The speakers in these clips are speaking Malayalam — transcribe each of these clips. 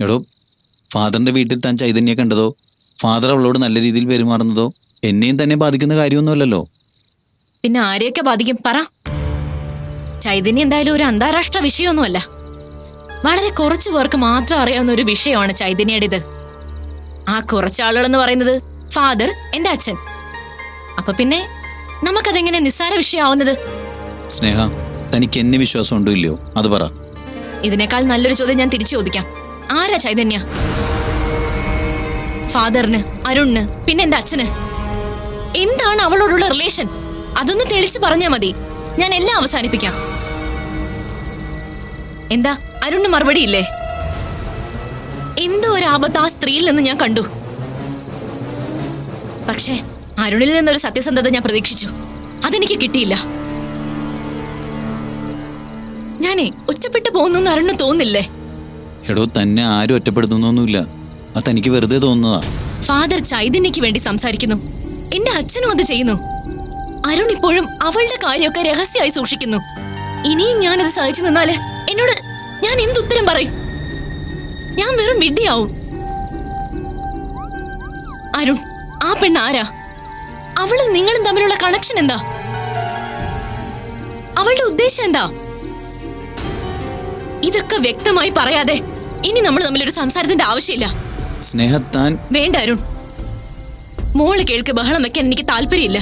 എടോ ഫാദറിന്റെ വീട്ടിൽ താൻ ചൈതന്യെ കണ്ടതോ? ഫാദർ അവളോട് നല്ല രീതിയിൽ പെരുമാറുന്നതോ? എന്നെയും തന്നെ ബാധിക്കുന്ന കാര്യമൊന്നുമല്ലല്ലോ. പിന്നെ ആരെയൊക്കെ ബാധിക്കും? പറ. ചൈതന്യം എന്തായാലും ഒരു അന്താരാഷ്ട്ര വിഷയമൊന്നുമല്ല. വളരെ കുറച്ചു പേർക്ക് മാത്രം അറിയാവുന്ന ഒരു വിഷയമാണ് ചൈതന്യയുടേത്. ആ കുറച്ചാളുകൾ എന്ന് പറയുന്നത് ഫാദർ എന്റെ അച്ഛൻ. അപ്പൊ പിന്നെ നമുക്കതെങ്ങനെ നിസ്സാര വിഷയമാവുന്നത്? സ്നേഹ തനിക്ക് എന്നെ വിശ്വാസം ഉണ്ടോ ഇല്ലയോ? അത് പറ. ഇതിനേക്കാൾ നല്ലൊരു ചോദ്യം ഞാൻ തിരിച്ചു ചോദിക്കാം. ആരാ ചൈതന്യ? ഫാദറിന് അരുണിന് പിന്നെ എന്റെ അച്ഛന്. എന്താണ് അവളോടുള്ള റിലേഷൻ? അതൊന്ന് തെളിച്ചു പറഞ്ഞാ മതി. ഞാൻ എല്ലാം അവസാനിപ്പിക്കാം. എന്താ അരുണിന് മറുപടി ഇല്ലേ? എന്തോ ഒരു ആപത്ത് ആ സ്ത്രീയിൽ നിന്ന് ഞാൻ കണ്ടു. പക്ഷേ അരുണിൽ നിന്നൊരു സത്യസന്ധത ഞാൻ പ്രതീക്ഷിച്ചു. അതെനിക്ക് കിട്ടിയില്ല. ഞാനേ ഒറ്റപ്പെട്ടു പോകുന്നു അരുണിന് തോന്നില്ലേ? എടോ തന്നെ ആരും ഒറ്റപ്പെടുത്തുന്നൊന്നുമില്ല. അത് തനിക്ക് വെറുതെ തോന്നുന്നതാ. ഫാദർ ചൈതന്യക്ക് വേണ്ടി സംസാരിക്കുന്നു. എന്റെ അച്ഛനും അത് ചെയ്യുന്നു. അരുൺ ഇപ്പോഴും അവളുടെ കാര്യമൊക്കെ രഹസ്യമായി സൂക്ഷിക്കുന്നു. ഇനിയും ഞാനത് സഹിച്ചു നിന്നാൽ എന്നോട് ഞാൻ എന്തുത്തരം പറയും? ഞാൻ വെറും വിഡ്ഢിയാവും. അരുൺ ആ പെണ്ണ് ആരാ? അവളും നിങ്ങളും തമ്മിലുള്ള കണക്ഷൻ എന്താ? അവളുടെ ഉദ്ദേശം എന്താ? ഇതൊക്കെ വ്യക്തമായി പറയാതെ ഇനി നമ്മൾ തമ്മിൽ ഒരു സംസാരത്തിന്റെ ആവശ്യമില്ല. സ്നേഹത്താൻ താൻ വേണ്ട അരുൺ. മോൾ കേൾക്ക് ബഹളം വെക്കാൻ എനിക്ക് താല്പര്യമില്ല.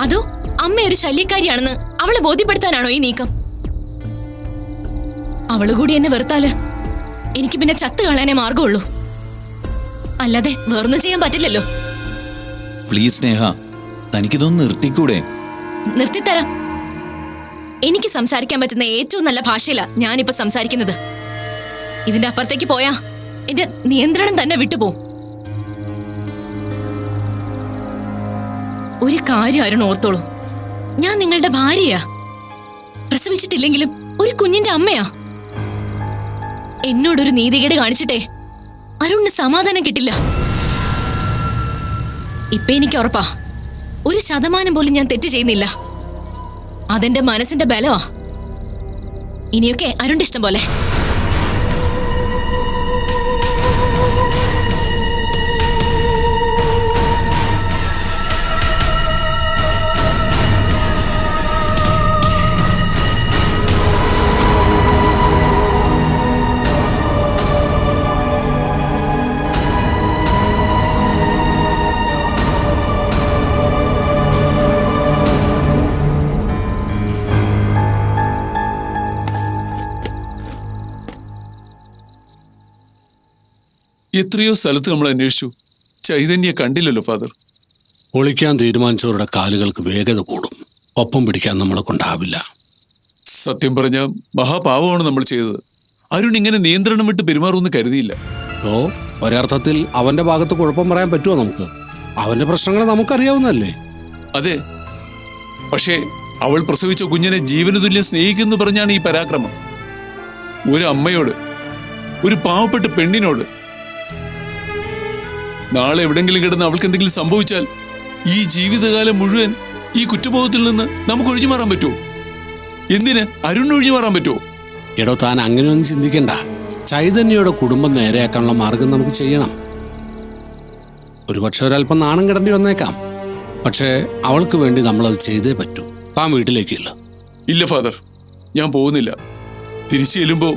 അതോ അമ്മ ഒരു ശല്യക്കാരിയാണെന്ന് അവളെ ബോധ്യപ്പെടുത്താനാണോ ഈ നീക്കം? അവൾ കൂടി എന്നെ വെറുത്താൽ എനിക്ക് പിന്നെ ചത്ത് കളയാനേ മാർഗമുള്ളൂ. അല്ലാതെ വേറൊന്നും ചെയ്യാൻ പറ്റില്ലല്ലോ. പ്ലീസ് സ്നേഹ തനിക്കിതൊന്ന് നിർത്തിക്കൂടെ? നിർത്തിത്തരാം. എനിക്ക് സംസാരിക്കാൻ പറ്റുന്ന ഏറ്റവും നല്ല ഭാഷയിലാ ഞാനിപ്പോ സംസാരിക്കുന്നത്. ഇതിന്റെ അപ്പുറത്തേക്ക് പോയാ എന്റെ നിയന്ത്രണം തന്നെ വിട്ടുപോകും ഒരു കാര്യം അരുൺ ഓർത്തോളൂ. ഞാൻ നിങ്ങളുടെ ഭാര്യയാ. പ്രസവിച്ചിട്ടില്ലെങ്കിലും ഒരു കുഞ്ഞിന്റെ അമ്മയാ. എന്നോടൊരു നീതികേട് കാണിച്ചിട്ടേ അരുണിന് സമാധാനം കിട്ടില്ല. ഇപ്പൊ എനിക്ക് ഉറപ്പാ. ഒരു ശതമാനം പോലും ഞാൻ തെറ്റ് ചെയ്യുന്നില്ല. അതെന്റെ മനസ്സിന്റെ ബലമാ. ഇനിയൊക്കെ അരുണിന്റെ ഇഷ്ടം പോലെ. എത്രയോ സ്ഥലത്ത് നമ്മൾ അന്വേഷിച്ചു. ചൈതന്യ കണ്ടില്ലല്ലോ ഫാദർ. ഒളിക്കാൻ തീരുമാനിച്ചവരുടെ കാലുകൾക്ക് വേഗത കൂടും. ഒപ്പം പിടിക്കാൻ നമ്മളെ കൊണ്ടാവില്ല. സത്യം പറഞ്ഞ മഹാപാവമാണ് നമ്മൾ ചെയ്തത്. അരുൺ ഇങ്ങനെ നിയന്ത്രണം വിട്ട് പെരുമാറുമെന്ന് കരുതിയില്ല. ഓ ഒരർത്ഥത്തിൽ അവന്റെ ഭാഗത്ത് കുഴപ്പം പറയാൻ പറ്റുമോ നമുക്ക്? അവന്റെ പ്രശ്നങ്ങൾ നമുക്കറിയാവുന്നല്ലേ അതെ. പക്ഷേ അവൾ പ്രസവിച്ച കുഞ്ഞിനെ ജീവന തുല്യം സ്നേഹിക്കുന്നു പറഞ്ഞാണ് ഈ പരാക്രമം. ഒരു അമ്മയോട് ഒരു പാവപ്പെട്ട പെണ്ണിനോട് നാളെ എവിടെങ്കിലും കിടന്ന് അവൾക്ക് എന്തെങ്കിലും സംഭവിച്ചാൽ ഈ ജീവിതകാലം മുഴുവൻ ഈ കുറ്റബോധത്തിൽ നിന്ന് നമുക്ക് ഒഴിഞ്ഞു മാറാൻ പറ്റുമോ? എന്തിന് അരുൺ ഒഴിഞ്ഞു മാറാൻ പറ്റുമോ? എടോ താൻ അങ്ങനെയൊന്നും ചിന്തിക്കണ്ട. ചൈതന്യയുടെ കുടുംബം നേരെയാക്കാനുള്ള മാർഗം നമുക്ക് ചെയ്യണം. ഒരുപക്ഷെ ഒരല്പം നാണം കിടണ്ടി വന്നേക്കാം. പക്ഷേ അവൾക്ക് വേണ്ടി നമ്മൾ അത് ചെയ്തേ പറ്റൂ. താൻ വീട്ടിലേക്കില്ല. ഇല്ല ഫാദർ. ഞാൻ പോകുന്നില്ല. തിരിച്ചു ചെല്ലുമ്പോ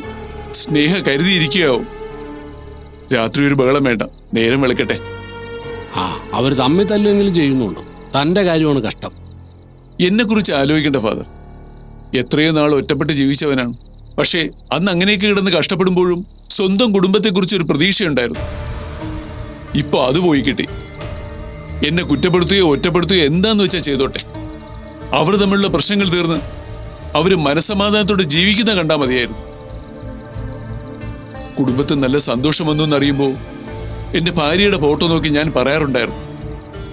സ്നേഹ കരുതിയിരിക്കുകയാവും. രാത്രി ഒരു ബഹളം വേണ്ട. നേരം വെളുക്കട്ടെ. ആ അവർ തമ്മിൽ തല്ലുമെങ്കിലും ചെയ്യുന്നുണ്ട്. തന്റെ കാര്യമാണ് കഷ്ടം. എന്നെ കുറിച്ച് ആലോചിക്കേണ്ട ഫാദർ. എത്രയോ നാൾ ഒറ്റപ്പെട്ട് ജീവിച്ചവനാണ്. പക്ഷേ അന്ന് അങ്ങനെയൊക്കെ കിടന്ന് കഷ്ടപ്പെടുമ്പോഴും സ്വന്തം കുടുംബത്തെക്കുറിച്ച് ഒരു പ്രതീക്ഷയുണ്ടായിരുന്നു. ഇപ്പൊ അത് പോയി കിട്ടി. എന്നെ കുറ്റപ്പെടുത്തുകയോ ഒറ്റപ്പെടുത്തുകയോ എന്താന്ന് വെച്ചാൽ ചെയ്തോട്ടെ. അവർ തമ്മിലുള്ള പ്രശ്നങ്ങൾ തീർന്ന് അവർ മനസമാധാനത്തോടെ ജീവിക്കുന്ന കണ്ടാൽ മതിയായിരുന്നു. കുടുംബത്തിൽ നല്ല സന്തോഷം വന്നു എന്നറിയുമ്പോൾ എന്റെ ഭാര്യയുടെ ഫോട്ടോ നോക്കി ഞാൻ പറയാറുണ്ടായിരുന്നു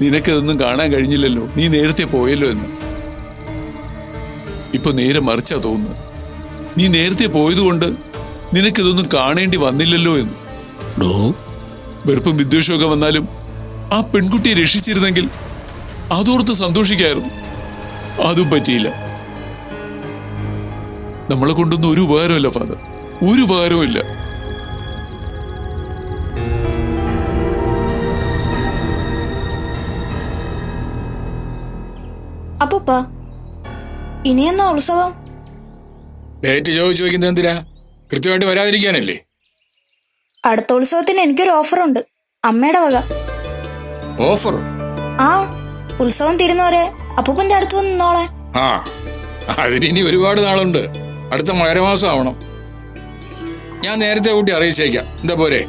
നിനക്കതൊന്നും കാണാൻ കഴിഞ്ഞില്ലല്ലോ നീ നേരത്തെ പോയല്ലോ എന്ന്. ഇപ്പൊ നേരെ മറിച്ചാ തോന്നുന്നു നീ നേരത്തെ പോയതുകൊണ്ട് നിനക്കിതൊന്നും കാണേണ്ടി വന്നില്ലല്ലോ എന്ന്. ഡോ. വെറുപ്പും വിദ്വേഷമൊക്കെ വന്നാലും ആ പെൺകുട്ടിയെ രക്ഷിച്ചിരുന്നെങ്കിൽ അതോർത്ത് സന്തോഷിക്കായിരുന്നു. അതും പറ്റിയില്ല. നമ്മളെ കൊണ്ടൊന്നും ഒരു ഉപകാരമില്ല ഫാദർ. ഒരു ഉപകാരവും ഇല്ല പപ്പ ഇനിയെന്നാ ഉത്സവം? ഡേറ്റ് ചോദിച്ചു വയ്ക്കുന്നത് എന്തിനാ? കൃത്യമായിട്ട് വരാതിരിക്കാനല്ലേ? അടുത്ത ഉത്സവത്തിന് എനിക്കൊരു ഓഫർ ഉണ്ട് അമ്മയുടെ വക. ഓഫർ ആ ഉത്സവം തിരുന്നോരെ അപ്പൂപ്പന്റെ അടുത്ത് വന്ന് നിന്നോളെ. ആ അതിനി ഒരുപാട് നാളുണ്ട്. അടുത്ത മകരമാസം ആവണം. ഞാൻ നേരത്തെ കൂട്ടി അറിയിച്ചേക്കാം. എന്താ പോരെ?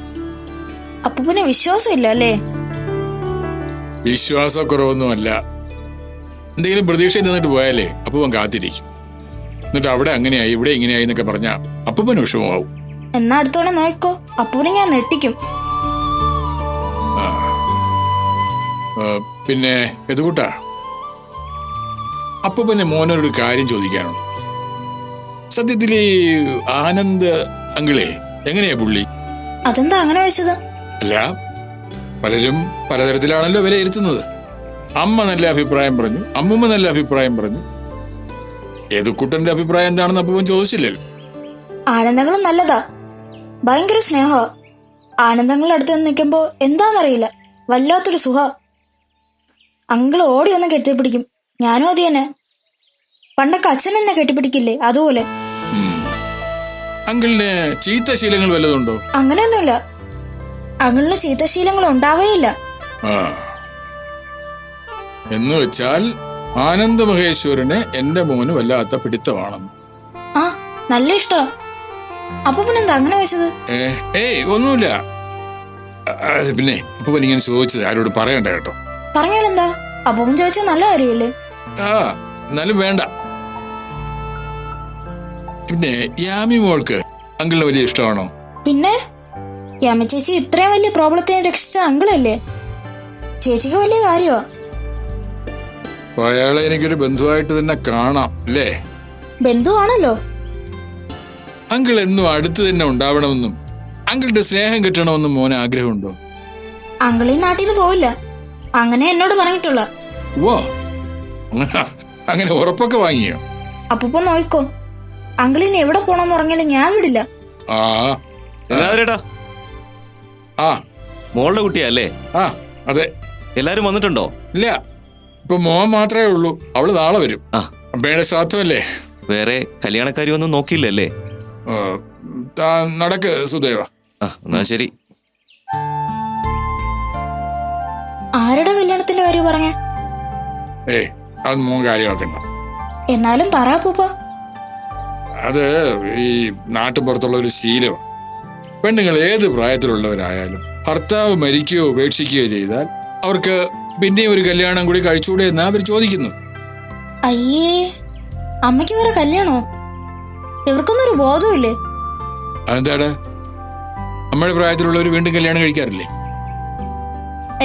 അപ്പൂപ്പന് വിശ്വാസം ഇല്ല അല്ലേ? വിശ്വാസക്കുറവൊന്നുമല്ല. എന്തെങ്കിലും പ്രതീക്ഷയിൽ നിന്നിട്ട് പോയാലേ അപ്പൊ കാത്തിരിക്കും. എന്നിട്ട് അവിടെ അങ്ങനെയായി ഇവിടെ ഇങ്ങനെയായി എന്നൊക്കെ പറഞ്ഞ അപ്പം വിഷമമാവും. എന്നാ അടുത്തോടെ നോക്കോ അപ്പൂനെ ഞാൻ നെട്ടിക്കും പിന്നെ എതുകൂട്ടാ അപ്പൊ പിന്നെ മോനൊരു കാര്യം ചോദിക്കാനുണ്ട്. സത്യത്തിൽ ഈ ആനന്ദ് അങ്കിളെ എങ്ങനെയാ പുള്ളി? അതെന്താ അങ്ങനെ വെച്ചത് അല്ല പലരും പലതരത്തിലാണല്ലോ വിലയിരുത്തുന്നത്. അമ്മ നല്ല അഭിപ്രായം പറഞ്ഞു അമ്മുമ്മ നല്ല അഭിപ്രായം പറഞ്ഞു. ഏതുക്കുട്ടന്റെ അഭിപ്രായം എന്താണെന്ന് അപ്പൂപ്പൻ ചോദിച്ചില്ലല്ലോ. ആനന്ദങ്ങളും നല്ലതാ. ഭയങ്കര സ്നേഹ. ആനന്ദങ്ങളുടെ അടുത്ത് നിൽക്കുമ്പോ എന്താന്നറിയില്ല. വല്ലാത്തൊരു സുഖ. അങ്കിൾ ഓടി ഒന്ന് കെട്ടിപ്പിടിക്കും. ഞാനും അത് തന്നെ. പണ്ടൊക്കെ അച്ഛൻ എന്നെ കെട്ടിപ്പിടിക്കില്ലേ അതുപോലെ. അങ്കിളിന് ചീത്ത ശീലങ്ങൾ വല്ലതുണ്ടോ അങ്ങനെയൊന്നുമില്ല. അങ്കിളിന് ചീത്തശീലങ്ങൾ ഉണ്ടാവേയില്ല. ആ. എന്ന് വെച്ചാൽ ആനന്ദ മഹേശ്വരന് എന്റെ മോന് വല്ലാത്ത പിടിത്തമാണെന്ന്. ആ നല്ല ഇഷ്ടോ. അപ്പൊ പിന്നെന്താ അങ്ങനെ വെച്ചത്? ഏയ് ഒന്നുമില്ല. അത് പിന്നെ അപ്പൊ ഇങ്ങനെ ചോദിച്ചത് ആരോട് പറയണ്ട കേട്ടോ. പറഞ്ഞാലെന്താ? അപ്പം ചോദിച്ചാൽ നല്ല കാര്യമല്ലേ? ആ എന്നാലും വേണ്ട. പിന്നെ യാമി മോൾക്ക് അങ്കിളിന് വലിയ ഇഷ്ടമാണോ? പിന്നെ? യാമി ചേച്ചി ഇത്രയും വലിയ പ്രോബ്ലത്തിനെ രക്ഷിച്ച അങ്കിളല്ലേ? ചേച്ചിക്ക് വലിയ കാര്യമാ. അപ്പൊ അയാളെ എനിക്കൊരു ബന്ധുവായിട്ട് തന്നെ കാണാം അല്ലേ? ബന്ധുവാണല്ലോ. അങ്കിൾ എന്നും അടുത്ത് തന്നെ ഉണ്ടാവണമെന്നും അങ്കിളുടെ സ്നേഹം കിട്ടണമെന്നും മോന് ആഗ്രഹമുണ്ടോ? അങ്കിൾ ഈ നാട്ടിൽ നിന്ന് പോവില്ല. അങ്ങനെ എന്നോട് പറഞ്ഞിട്ടുള്ള. ഓ അങ്ങനെ ഉറപ്പൊക്കെ വാങ്ങിയോ? അപ്പൊ നോയിക്കോ. അങ്കിളിന് എവിടെ പോണെന്ന് പറഞ്ഞാലും ഞാൻ വിടില്ല. ആ. എല്ലാവരേട്ടാ ആ. മോളുടെ കുട്ടിയാ അല്ലേ? ആ അതെ. എല്ലാരും വന്നിട്ടുണ്ടോ? ഇല്ല. ഇപ്പൊ മോൻ മാത്രമേ ഉള്ളൂ. അവൾ നാളെ വരും. ആ. അമ്മയുടെ ശ്രാദ്ധമല്ലേ? വേറെ കല്യാണക്കാരി ഒന്നും നോക്കിയില്ലല്ലേ? ആ, നടക്ക് സുദേവ. ആ എന്നാ ശരി. ആരുടെ കല്യാണത്തിന്റെ കാര്യം പറഞ്ഞ? ഏ അത് മോൻ കാര്യമാക്കണ്ട. എന്നാലും പറ പൂപ്പ. അത് ഈ നാട്ടുപുറത്തുള്ള ഒരു ശീലമാണ് പെണ്ണുങ്ങൾ ഏത് പ്രായത്തിലുള്ളവരായാലും ഭർത്താവ് മരിക്കുകയോ ഉപേക്ഷിക്കുകയോ ചെയ്താൽ അവർക്ക് പിന്നെയും ഒരു കല്യാണം കൂടി കഴിച്ചുകൂടെ എന്ന് അവർ ചോദിക്കുന്നു. അയ്യേ അമ്മയ്ക്ക് വേറെ കല്യാണോ? ഇവർക്കൊന്നും ഒരു ബോധമില്ലേ അതെന്താടാ? നമ്മുടെ പ്രായത്തിലുള്ളവർ വീണ്ടും കല്യാണം കഴിക്കാറില്ലേ?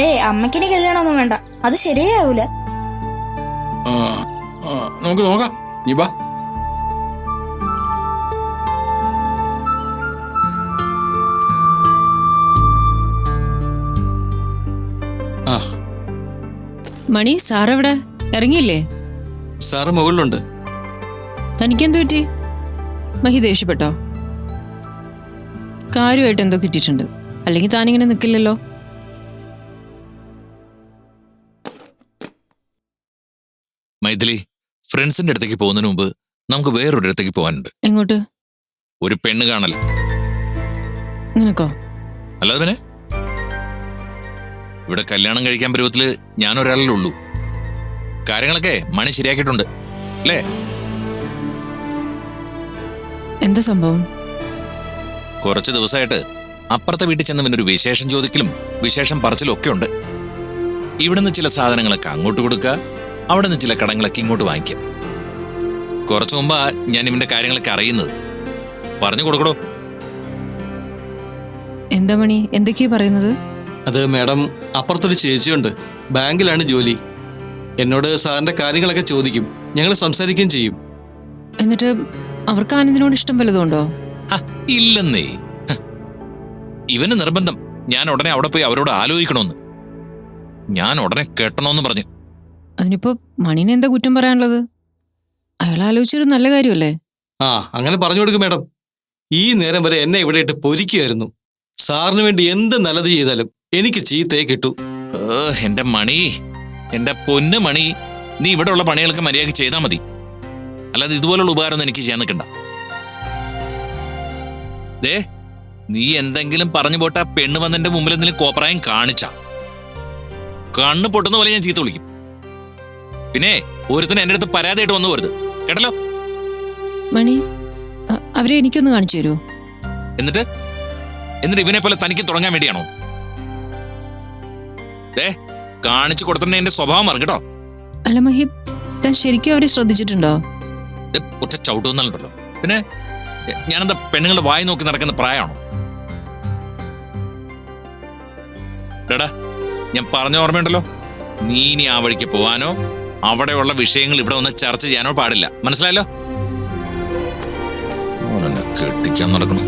ഏ അമ്മക്കിനി കല്യാണമൊന്നും വേണ്ട. അത് ശരിയാവൂല. നമുക്ക് നോക്കാം. നീ ബാ മണി സാറെവിടെ? ഇറങ്ങിയില്ലേ? സാറ് മുകളിലുണ്ട്. തനിക്കെന്തു പറ്റി? മഹി ദേഷ്യപ്പെട്ടോ? കാര്യമായിട്ട് എന്തോ കിട്ടിയിട്ടുണ്ട്. അല്ലെങ്കിൽ താനിങ്ങനെ നിൽക്കില്ലല്ലോ മൈഥിലി ഫ്രണ്ട്സിന്റെ അടുത്തേക്ക് പോകുന്നതിന് മുമ്പ് നമുക്ക് വേറൊരിടത്തേക്ക് പോകാനുണ്ട്. എങ്ങോട്ട്? ഒരു പെണ്ണ് കാണൽ. നിനക്കോ? അല്ലാതെ പിന്നെ? ഇവിടെ കല്യാണം കഴിക്കാൻ പരുവത്തിൽ ഞാൻ ഒരാളല്ലേ ഉള്ളൂ. കാര്യങ്ങളൊക്കെ മണി ശരിയാക്കിയിട്ടുണ്ട്. അല്ലേ? എന്താ സംഭവം? കുറച്ച് ദിവസമായിട്ട് അപ്പുറത്തെ വീട്ടിൽ ചെന്ന് ഒരു വിശേഷം ചോദിക്കലും വിശേഷം പറച്ചിലും ഒക്കെ ഉണ്ട്. ഇവിടുന്ന് ചില സാധനങ്ങളൊക്കെ അങ്ങോട്ട് കൊടുക്കുക അവിടെ നിന്ന് ചില കടങ്ങളൊക്കെ ഇങ്ങോട്ട് വാങ്ങിക്കാം. കുറച്ചു മുമ്പാ ഞാൻ ഇവന്റെ കാര്യങ്ങളൊക്കെ അറിയുന്നത്. പറഞ്ഞു കൊടുക്കടോ. എന്താ മണി? എന്തൊക്കെയാ പറയുന്നത്? അത് മാഡം അപ്പുറത്തൊരു ചേച്ചിയുണ്ട്. ബാങ്കിലാണ് ജോലി. എന്നോട് സാറിന്റെ കാര്യങ്ങളൊക്കെ ചോദിക്കും. ഞങ്ങൾ സംസാരിക്കുകയും ചെയ്യും. എന്നിട്ട് അവർക്ക് ആനന്ദിനോട് ഇഷ്ടം വലുതുണ്ടോ ഇല്ലെന്നേ. ഇവന് നിർബന്ധം. ഞാൻ ഉടനെ അവിടെ പോയി അവരോട് ആലോചിക്കണമെന്ന് ഞാൻ ഉടനെ കേട്ടണോന്ന് പറഞ്ഞു. അതിനിപ്പോ മണിനെ എന്താ കുറ്റം പറയാനുള്ളത്? അയാൾ ആലോചിച്ചൊരു നല്ല കാര്യമല്ലേ? ആ അങ്ങനെ പറഞ്ഞു കൊടുക്കും മാഡം. ഈ നേരം വരെ എന്നെ ഇവിടെ ഇട്ട് പൊരിക്കുമായിരുന്നു സാറിന് വേണ്ടി എന്ത് നല്ലത് ചെയ്താലും എനിക്ക് ചീത്തയെ കിട്ടു. ഏ, എന്റെ മണി എന്റെ പൊന്ന് മണി നീ ഇവിടെ ഉള്ള പണികളൊക്കെ മര്യാദയ്ക്ക് ചെയ്താൽ മതി. അല്ലാതെ ഇതുപോലുള്ള ഉപകാരമൊന്നും എനിക്ക് ചെയ്യാൻ നിൽക്കണ്ട. ദേ നീ എന്തെങ്കിലും പറഞ്ഞു പോട്ടാ പെണ്ണ് വന്നെന്റെ മുമ്പിൽ എന്തെങ്കിലും കോപ്രായം കാണിച്ച. കണ്ണ് പൊട്ടുന്ന പോലെ ഞാൻ ചീത്ത വിളിക്കും. പിന്നെ ഒരുത്തിന് എന്റെ അടുത്ത് പരാതിയായിട്ട് വന്നു പോരുത്. കേട്ടല്ലോ? മണി അ- അവരെ എനിക്കൊന്ന് കാണിച്ചു തരുമോ? എന്നിട്ട്? എന്നിട്ട് ഇവനെ പോലെ തനിക്ക് തുടങ്ങാൻ വേണ്ടിയാണോ? ദേ കാണിച്ചു കൊടുത്തിട്ടുണ്ടെ എന്റെ സ്വഭാവം അറിഞ്ഞോ കേട്ടോ. അല്ല മഹിബ് താൻ ശരിക്കും അവരെ ശ്രദ്ധിച്ചിട്ടുണ്ടോ? ഒറ്റ ചവിട്ടുന്നുണ്ടല്ലോ പിന്നെ ഞാനെന്താ പെണ്ണുങ്ങളുടെ വായി നോക്കി നടക്കുന്ന പ്രായമാണോ? ഡാ ഞാൻ പറഞ്ഞ ഓർമ്മയുണ്ടല്ലോ. നീ ഇനി ആ വഴിക്ക് പോവാനോ അവിടെയുള്ള വിഷയങ്ങൾ ഇവിടെ ഒന്ന് ചർച്ച ചെയ്യാനോ പാടില്ല. മനസ്സിലായല്ലോ? കെട്ടിക്കാൻ നടക്കണം.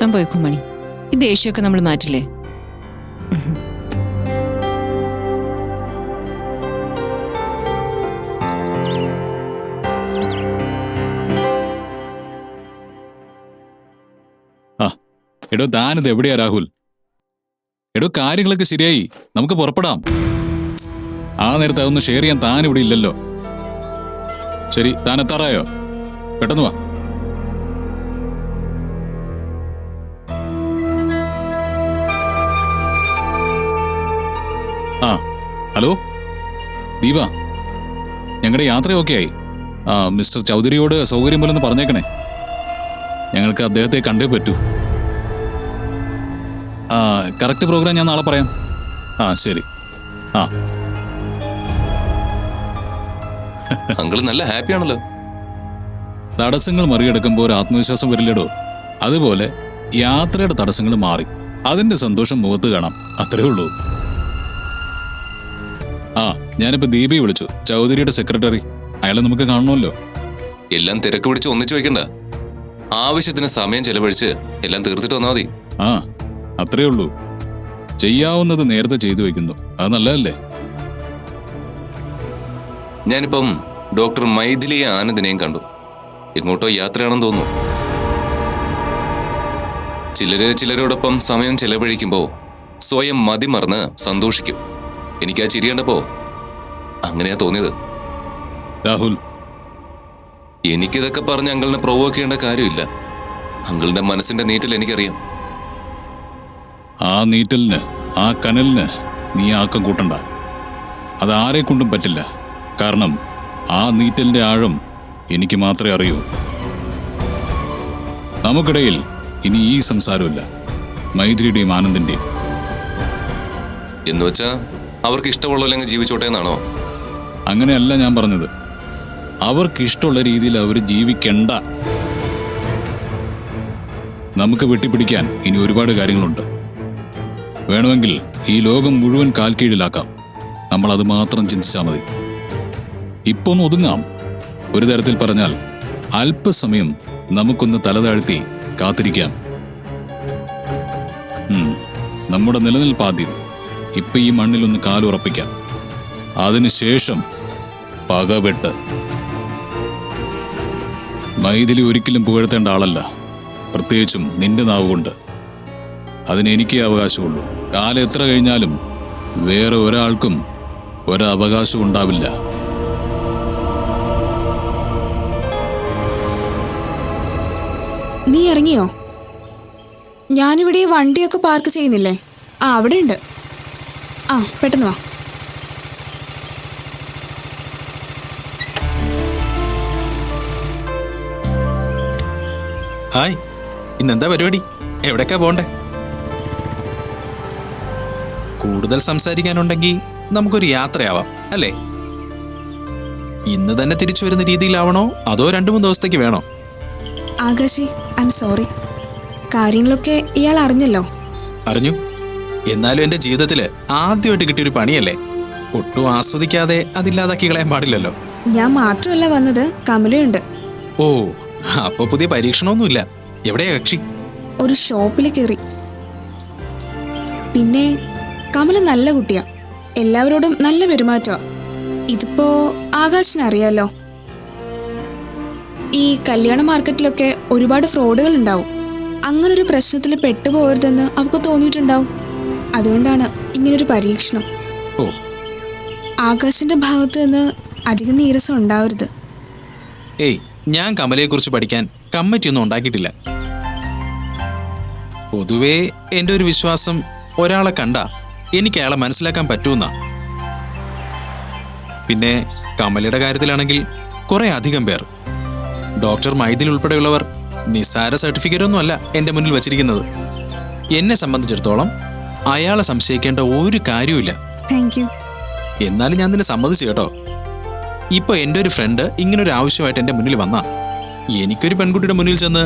താൻ പോയിക്കോ മണി. ഈ ദേഷ്യമൊക്കെ നമ്മൾ മാറ്റില്ലേ? എടോ താനിത് എവിടെയാ രാഹുൽ? എടോ കാര്യങ്ങളൊക്കെ ശരിയായി. നമുക്ക് പുറപ്പെടാം. ആ നേരത്തെ അതൊന്ന് ഷെയർ ചെയ്യാൻ താൻ ഇവിടെ ഇല്ലല്ലോ. ശരി താൻ എത്താറായോ? പെട്ടെന്ന് വാ. ആ ഹലോ? ദീപ ഞങ്ങളുടെ യാത്ര ഓക്കെ ആയി. മിസ്റ്റർ ചൗധരിയോട് സൗകര്യം പോലെ ഒന്ന് പറഞ്ഞേക്കണേ. ഞങ്ങൾക്ക് അദ്ദേഹത്തെ കണ്ടേ പറ്റൂ. ആ കറക്റ്റ് പ്രോഗ്രാം ഞാൻ നാളെ പറയാം. ആ ശരി. ആ. അങ്കിൾ നല്ല ഹാപ്പി ആണല്ലോ തടസ്സങ്ങൾ മറികടക്കുമ്പോൾ ഒരു ആത്മവിശ്വാസം വരില്ലടോ. അതുപോലെ യാത്രയുടെ തടസ്സങ്ങൾ മാറി. അതിന്റെ സന്തോഷം മുഖത്ത് കാണാം. അത്രേ ഉള്ളൂ. ആ ഞാനിപ്പോ ദീപി വിളിച്ചു. ചൗധരിയുടെ സെക്രട്ടറി. അയാളെ നമുക്ക് കാണണമല്ലോ. എല്ലാം തിരക്ക് പിടിച്ച് ഒന്നിച്ചു വെക്കണ്ട ആവശ്യത്തിന് സമയം ചെലവഴിച്ച് എല്ലാം തീർത്തിട്ട് വന്നാൽ മതി. ആ. അത്രേ ഉള്ളൂ. ചെയ്യാവുന്നത് നേരത്തെ ചെയ്തു വെക്കുന്നു. അത് നല്ലതല്ലേ? ഞാനിപ്പം ഡോക്ടർ മൈഥിലിയെ ആനന്ദിനെയും കണ്ടു. ഇങ്ങോട്ടോ യാത്രയാണെന്ന് തോന്നുന്നു. ചിലര് ചിലരോടൊപ്പം സമയം ചെലവഴിക്കുമ്പോൾ സ്വയം മതിമറന്ന് സന്തോഷിക്കും. എനിക്കാ ആ ചിരി കണ്ടപ്പോ അങ്ങനെയാ തോന്നിയത്. രാഹുൽ. എനിക്കിതൊക്കെ പറഞ്ഞ് അങ്കിളിനെ പ്രൊവോക്ക് ചെയ്യേണ്ട കാര്യമില്ല. അങ്കിളിന്റെ മനസ്സിന്റെ നീറ്റൽ എനിക്കറിയാം. ആ നീറ്റലിന് ആ കനലിന് നീ ആക്കം കൂട്ടണ്ട. അത് ആരെക്കൊണ്ടും പറ്റില്ല. കാരണം ആ നീറ്റലിന്റെ ആഴം എനിക്ക് മാത്രമേ അറിയൂ. നമുക്കിടയിൽ ഇനി ഈ സംസാരമില്ല മൈത്രിയുടെയും ആനന്ദിന്റെയും. എന്ന് വെച്ചാ അവർക്ക് ഇഷ്ടമുള്ളവരങ്ങ് ജീവിച്ചോട്ടെ എന്നാണോ? അങ്ങനെയല്ല ഞാൻ പറഞ്ഞത്. അവർക്ക് ഇഷ്ടമുള്ള രീതിയിൽ അവർ ജീവിക്കണ്ട. നമുക്ക് വെട്ടിപ്പിടിക്കാൻ ഇനി ഒരുപാട് കാര്യങ്ങളുണ്ട്. വേണമെങ്കിൽ ഈ ലോകം മുഴുവൻ കാൽക്കീഴിലാക്കാം. നമ്മൾ അത് മാത്രം ചിന്തിച്ചാൽ മതി. ഇപ്പൊ ഒന്ന് ഒതുങ്ങാം. ഒരു തരത്തിൽ പറഞ്ഞാൽ അല്പസമയം നമുക്കൊന്ന് തലതാഴ്ത്തി കാത്തിരിക്കാം. നമ്മുടെ നമ്മുടെ നിലനിൽപ്പാദ്യം ഇപ്പൊ ഈ മണ്ണിലൊന്ന് കാലുറപ്പിക്കാം അതിനുശേഷം പകവെട്ട്. മൈഥിലി ഒരിക്കലും പുകഴ്ത്തേണ്ട ആളല്ല. പ്രത്യേകിച്ചും നിന്റെ നാവ് കൊണ്ട് അതിന് എനിക്കേ അവകാശമുള്ളൂ. കാലം എത്ര കഴിഞ്ഞാലും വേറെ ഒരാൾക്കും ഒരവകാശം ഉണ്ടാവില്ല. നീ ഇറങ്ങിയോ? ഞാനിവിടെ വണ്ടിയൊക്കെ പാർക്ക് ചെയ്യുന്നില്ലേ? ആ അവിടെ ഉണ്ട് ആ പെട്ടെന്ന് വാ. ഹായ് ഇന്നെന്താ പരിപാടി? എവിടേക്കാ പോണ്ടേ? കൂടുതൽ സംസാരിക്കാനുണ്ടെങ്കിൽ നമുക്കൊരു യാത്രയാവാം അല്ലേ? ഇന്ന് തന്നെ തിരിച്ചു വരുന്ന രീതിയിലാവണോ അതോ രണ്ടു മൂന്ന് ദിവസത്തേക്ക് വേണോ? ആകാശി ഐ എം സോറി കാര്യങ്ങളൊക്കെ ഇയാൾ അറിഞ്ഞല്ലോ. അറിഞ്ഞു. എന്നാലും എന്റെ ജീവിതത്തിൽ ആദ്യമായിട്ട് കിട്ടിയൊരു പണിയല്ലേ? ഒട്ടും ആസ്വദിക്കാതെ അതില്ലാതാക്കി കളയാൻ പാടില്ലല്ലോ. ഞാൻ മാത്രമല്ല വന്നത് കമലയുണ്ട്. ഓ അപ്പൊ പുതിയ പരീക്ഷണമൊന്നുമില്ല. എവിടെയാ കക്ഷി? ഒരു ഷോപ്പിൽ കയറി പിന്നെ കമല നല്ല കുട്ടിയാ. എല്ലാവരോടും നല്ല പെരുമാറ്റമാ. ഇതിപ്പോ ആകാശിന് അറിയാലോ? ഈ കല്യാണ മാർക്കറ്റിലൊക്കെ ഒരുപാട് ഫ്രോഡുകൾ ഉണ്ടാവും. അങ്ങനെ ഒരു പ്രശ്നത്തിൽ പെട്ടുപോകരുതെന്ന് അവൾക്ക് തോന്നിയിട്ടുണ്ടാവും. അതുകൊണ്ടാണ് ഇങ്ങനൊരു പരീക്ഷണം. ആകാശിന്റെ ഭാഗത്ത് നിന്ന് അധികം നീരസം ഉണ്ടാവരുത്. ഏയ് ഞാൻ കമലയെക്കുറിച്ച് പഠിക്കാൻ കമ്മിറ്റിയൊന്നും ഉണ്ടാക്കിയിട്ടില്ല. പൊതുവേ എന്റെ ഒരു വിശ്വാസം ഒരാളെ കണ്ട എനിക്ക് അയാളെ മനസ്സിലാക്കാൻ പറ്റൂന്നാ. പിന്നെ കമലയുടെ കാര്യത്തിലാണെങ്കിൽ കുറെ അധികം പേർ. ഡോക്ടർ മൈദിൽ ഉൾപ്പെടെയുള്ളവർ നിസ്സാര സർട്ടിഫിക്കറ്റ് ഒന്നും അല്ല എന്റെ മുന്നിൽ വെച്ചിരിക്കുന്നത്. എന്നെ സംബന്ധിച്ചിടത്തോളം അയാളെ സംശയിക്കേണ്ട ഒരു കാര്യവുമില്ല. എന്നാലും ഞാൻ നിന്നെ സമ്മതിച്ചു കേട്ടോ. ഇപ്പൊ എന്റെ ഒരു ഫ്രണ്ട് ഇങ്ങനൊരു ആവശ്യമായിട്ട് എന്റെ മുന്നിൽ വന്നാ. എനിക്കൊരു പെൺകുട്ടിയുടെ മുന്നിൽ ചെന്ന്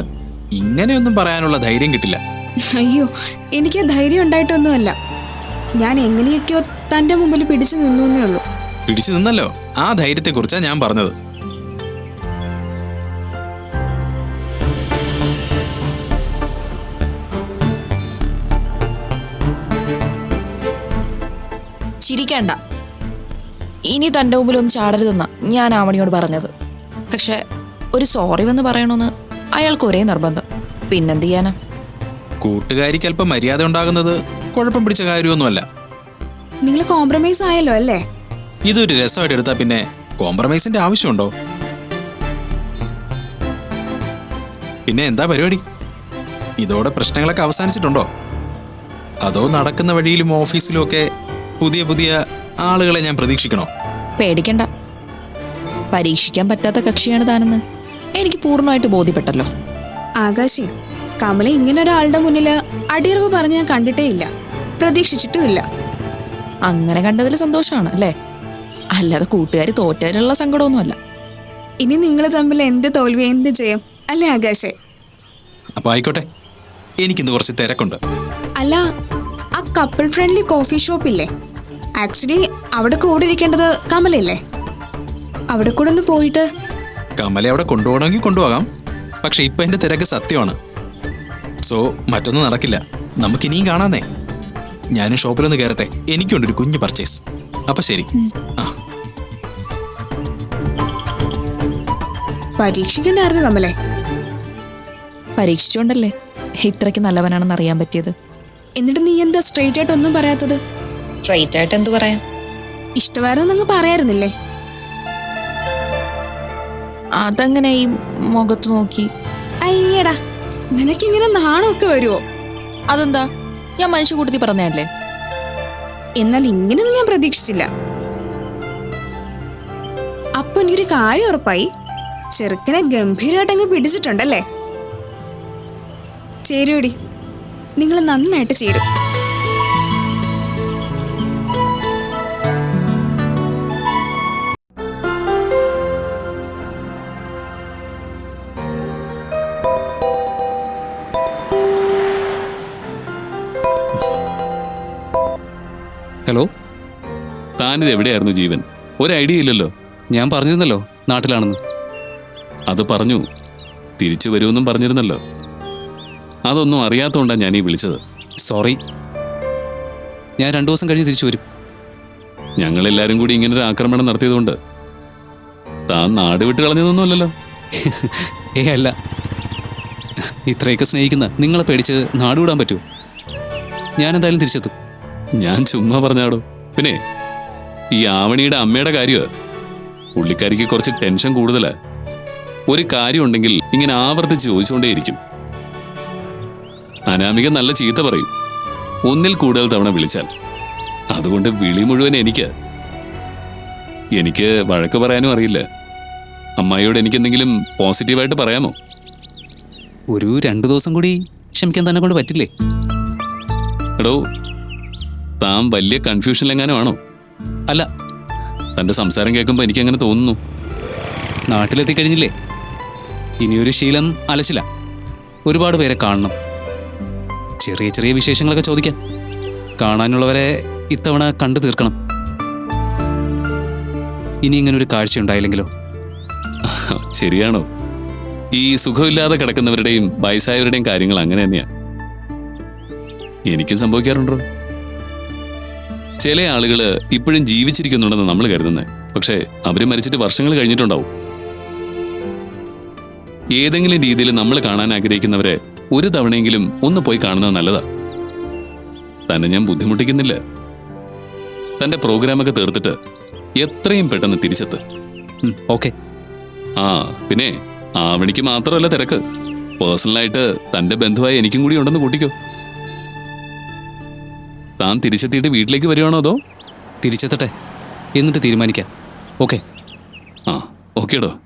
ഇങ്ങനെയൊന്നും പറയാനുള്ള ധൈര്യം കിട്ടില്ല. അയ്യോ എനിക്ക് ധൈര്യം ഉണ്ടായിട്ടൊന്നുമല്ല. ഞാൻ എങ്ങനെയൊക്കെയോ തന്റെ മുമ്പിൽ പിടിച്ചു നിന്നു എന്നേ ഉള്ളൂ. പിടിച്ചു നിന്നല്ലോ? ആ ധൈര്യത്തെ കുറിച്ചാ ഞാൻ പറഞ്ഞത്. ചിരിക്കണ്ട. ഇനി തന്റെ മുമ്പിൽ ഒന്ന് ചാടരുതെന്ന ഞാൻ ആമണിയോട് പറഞ്ഞത്. പക്ഷെ ഒരു സോറി വന്ന് പറയണമെന്ന് അയാൾക്ക് ഒരേ നിർബന്ധം. പിന്നെന്ത് ചെയ്യാനാ? കൂട്ടുകാരിക്ക് അല്പം മര്യാദ ഉണ്ടാകുന്നത് കുഴപ്പം പിടിച്ച കാര്യമൊന്നുമല്ല. നിങ്ങൾ കോംപ്രമൈസ് ആയല്ലോ അല്ലേ? ഇതൊരു രസമായിട്ട് എടുത്താൽ പിന്നെ കോംപ്രമൈസിന്റെ ആവശ്യമുണ്ടോ? പിന്നെ എന്താ പരിപാടി? ഇതോടെ പ്രശ്നങ്ങളൊക്കെ അവസാനിച്ചിട്ടുണ്ടോ? അതോ നടക്കുന്ന വഴിയിലും ഓഫീസിലും ഒക്കെ പുതിയ പുതിയ ആളുകളെ ഞാൻ പ്രതീക്ഷിക്കണോ? പേടിക്കണ്ട. പരീക്ഷിക്കാൻ പറ്റാത്ത കക്ഷിയാണ് താനെന്ന് എനിക്ക് പൂർണമായിട്ട് ബോധ്യപ്പെട്ടല്ലോ. ആകാശി കമല ഇങ്ങനെ ഒരാളുടെ മുന്നിൽ അടിയറവ് പറഞ്ഞ് ഞാൻ കണ്ടിട്ടേ ഇല്ല. പ്രതീക്ഷിച്ചിട്ടുമില്ല. അങ്ങനെ കണ്ടതിൽ സന്തോഷമാണ് അല്ലേ? അല്ലാതെ കൂട്ടുകാർ തോറ്റതിലുള്ള സങ്കടമൊന്നുമല്ല. ഇനി നിങ്ങൾ തമ്മിൽ എന്ത് തോൽവി എന്ത് ജയം അല്ലേ ആകാശേ? അപ്പൊ ആയിക്കോട്ടെ. എനിക്കിന്ന് കുറച്ച് തിരക്കുണ്ട്. അല്ല ആ കപ്പിൾ ഫ്രണ്ട്ലി കോഫി ഷോപ്പ് ഇല്ലേ? ആക്ച്വലി അവിടെ കൂടെ ഇരിക്കേണ്ടത് കമലല്ലേ അവിടെ കൂടെ ഒന്ന് പോയിട്ട്. കമലെ അവിടെ കൊണ്ടുപോകണമെങ്കിൽ കൊണ്ടുപോകാം. പക്ഷെ ഇപ്പൊ എന്റെ തിരക്ക് സത്യമാണ്. സോ മറ്റൊന്നും നടക്കില്ല. നമുക്ക് ഇനിയും കാണാന്നേ. ഞാനും ഷോപ്പിലൊന്ന് കയറട്ടെ എനിക്കുണ്ട് ഒരു കുഞ്ഞു പർച്ചേസ് അപ്പൊ ശരി. ആ. പരീക്ഷിക്കണ്ടായിരുന്നു കമലെ. പരീക്ഷിച്ചോണ്ടല്ലേ? ഇത്രയ്ക്ക് നല്ലവനാണെന്ന് അറിയാൻ പറ്റിയത്. എന്നിട്ട് നീ എന്താ സ്ട്രെയിറ്റ് ആയിട്ട് ഒന്നും പറയാത്തത്? സ്ട്രൈറ്റ് ആയിട്ട് എന്തു പറയാൻ? ഇഷ്ടമായിരുന്നെന്ന് പറയായിരുന്നില്ലേ? അതങ്ങനെ ഈ മുഖത്ത് നോക്കി. അയ്യടാ നിനക്കിങ്ങനെ നാണമൊക്കെ വരുമോ അതെന്താ? ഞാൻ മനുഷ്യ കൂട്ടത്തിൽ പറഞ്ഞതല്ലേ? എന്നാൽ ഇങ്ങനെയൊന്നും ഞാൻ പ്രതീക്ഷിച്ചില്ല. അപ്പൊ എനിക്കൊരു കാര്യം ഉറപ്പായി. ചെറുക്കനെ ഗംഭീരമായിട്ട് അങ്ങ് പിടിച്ചിട്ടുണ്ടല്ലേ? ചേരുവടി. നിങ്ങൾ നന്നായിട്ട് ചേരും. ഹലോ? താനിത് എവിടെയായിരുന്നു ജീവൻ? ഒരു ഐഡിയ ഇല്ലല്ലോ. ഞാൻ പറഞ്ഞിരുന്നല്ലോ നാട്ടിലാണെന്ന്. അത് പറഞ്ഞു തിരിച്ചു വരുമെന്നും പറഞ്ഞിരുന്നല്ലോ. അതൊന്നും അറിയാത്തതുകൊണ്ടാണ് ഞാൻ ഈ വിളിച്ചത്. സോറി. ഞാൻ രണ്ടു ദിവസം കഴിഞ്ഞ് തിരിച്ചു വരും. ഞങ്ങളെല്ലാരും കൂടി ഇങ്ങനെ ഒരു ആക്രമണം നടത്തിയതുകൊണ്ട് താൻ നാട് വിട്ട് കളഞ്ഞതൊന്നുമല്ലല്ലോ. ഏ അല്ല. ഇത്രയൊക്കെ സ്നേഹിക്കുന്ന നിങ്ങളെ പേടിച്ച് നാടുവിടാൻ പറ്റുമോ ഞാൻ എന്തായാലും തിരിച്ചെത്തും. ഞാൻ ചുമ്മാ പറഞ്ഞാടോ. പിന്നെ ഈ ആവണിയുടെ അമ്മയുടെ കാര്യമാ? പുള്ളിക്കാരിക്ക് കുറച്ച് ടെൻഷൻ കൂടുതലാ. ഒരു കാര്യം ഉണ്ടെങ്കിൽ ഇങ്ങനെ ആവർത്തിച്ച് ചോദിച്ചുകൊണ്ടേയിരിക്കും അനാമിക നല്ല ചീത്ത പറയും. ഒന്നിൽ കൂടുതൽ തവണ വിളിച്ചാൽ. അതുകൊണ്ട് വിളി മുഴുവൻ എനിക്ക്. എനിക്ക് വഴക്ക് പറയാനും അറിയില്ല. അമ്മായിയോട് എനിക്ക് എന്തെങ്കിലും പോസിറ്റീവായിട്ട് പറയാമോ? ഒരു രണ്ടു ദിവസം കൂടി ക്ഷമിക്കാൻ തന്നെ കൊണ്ട് പറ്റില്ലേ? എടോ താൻ വലിയ കൺഫ്യൂഷനിലെങ്ങാനും ആണോ? അല്ല തന്റെ സംസാരം കേൾക്കുമ്പോൾ എനിക്ക് അങ്ങനെ തോന്നുന്നു. നാട്ടിലെത്തി കഴിഞ്ഞില്ലേ ഇനിയൊരു ശീലം അലച്ചില്ല. ഒരുപാട് പേരെ കാണണം. ചെറിയ ചെറിയ വിശേഷങ്ങളൊക്കെ ചോദിക്കാം. കാണാനുള്ളവരെ ഇത്തവണ കണ്ടു തീർക്കണം. ഇനി ഇങ്ങനെ ഒരു കാഴ്ച ഉണ്ടായില്ലെങ്കിലോ? ശരിയാണോ? ഈ സുഖമില്ലാതെ കിടക്കുന്നവരുടെയും വയസ്സായവരുടെയും കാര്യങ്ങൾ അങ്ങനെ തന്നെയാ. എനിക്കും സംഭവിക്കാറുണ്ടോ? ചില ആളുകൾ ഇപ്പോഴും ജീവിച്ചിരിക്കുന്നുണ്ടെന്ന് നമ്മൾ കരുതുന്നത് പക്ഷേ അവർ മരിച്ചിട്ട് വർഷങ്ങൾ കഴിഞ്ഞിട്ടുണ്ടാവും. ഏതെങ്കിലും രീതിയിൽ നമ്മൾ കാണാൻ ആഗ്രഹിക്കുന്നവരെ ഒരു തവണയെങ്കിലും ഒന്ന് പോയി കാണുന്നത് നല്ലതാ. തന്നെ ഞാൻ ബുദ്ധിമുട്ടിക്കുന്നില്ല. തന്റെ പ്രോഗ്രാമൊക്കെ തീർത്തിട്ട് എത്രയും പെട്ടെന്ന് തിരിച്ചെത്ത്. ഓക്കെ. ആ പിന്നെ ആവണിക്ക് മാത്രമല്ല തിരക്ക്. പേഴ്സണലായിട്ട് തന്റെ ബന്ധുവായി എനിക്കും കൂടി ഉണ്ടെന്ന് കൂട്ടിക്കോ. താൻ തിരിച്ചെത്തിയിട്ട് വീട്ടിലേക്ക് വരുവാണോ അതോ തിരിച്ചെത്തട്ടെ? എന്നിട്ട് തീരുമാനിക്കാം. ഓക്കെ. ആ ഓക്കേടോ.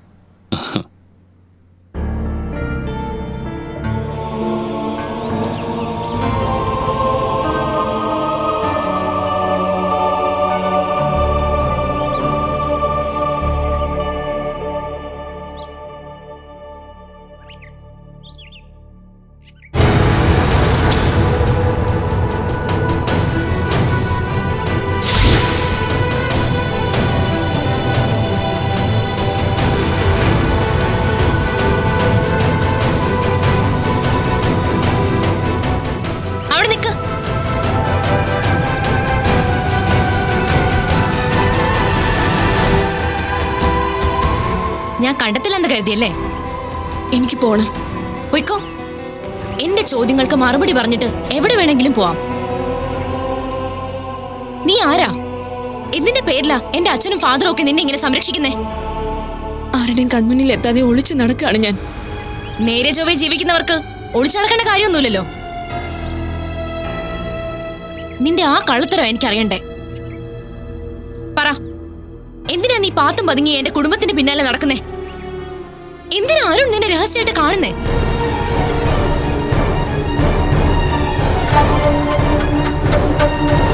ഞാൻ കണ്ടെത്തില്ലെന്ന് കരുതിയല്ലേ? എനിക്ക് പോണം. പോയിക്കോ. എന്റെ ചോദ്യങ്ങൾക്ക് മറുപടി പറഞ്ഞിട്ട് എവിടെ വേണമെങ്കിലും പോവാം. നീ ആരാ? എന്തിന്റെ പേരിലാ എന്റെ അച്ഛനും ഫാദറും ഒക്കെ നിന്നെ ഇങ്ങനെ സംരക്ഷിക്കുന്നേ? ആരുടെയും കൺമുന്നിൽ എത്താതെ ഒളിച്ചു നടക്കുകയാണ് ഞാൻ. നേരെ ചൊവ്വേ ജീവിക്കുന്നവർക്ക് ഒളിച്ചു നടക്കേണ്ട കാര്യമൊന്നുമില്ലല്ലോ. നിന്റെ ആ കള്ളത്തരം എനിക്കറിയണ്ടേ? പറ. എന്തിനാ നീ പാത്തും പതുങ്ങി എന്റെ കുടുംബത്തിന്റെ പിന്നാലെ നടക്കുന്നേ? എന്തിനാ ആരും നിന്നെ രഹസ്യമായിട്ട് കാണുന്നേ?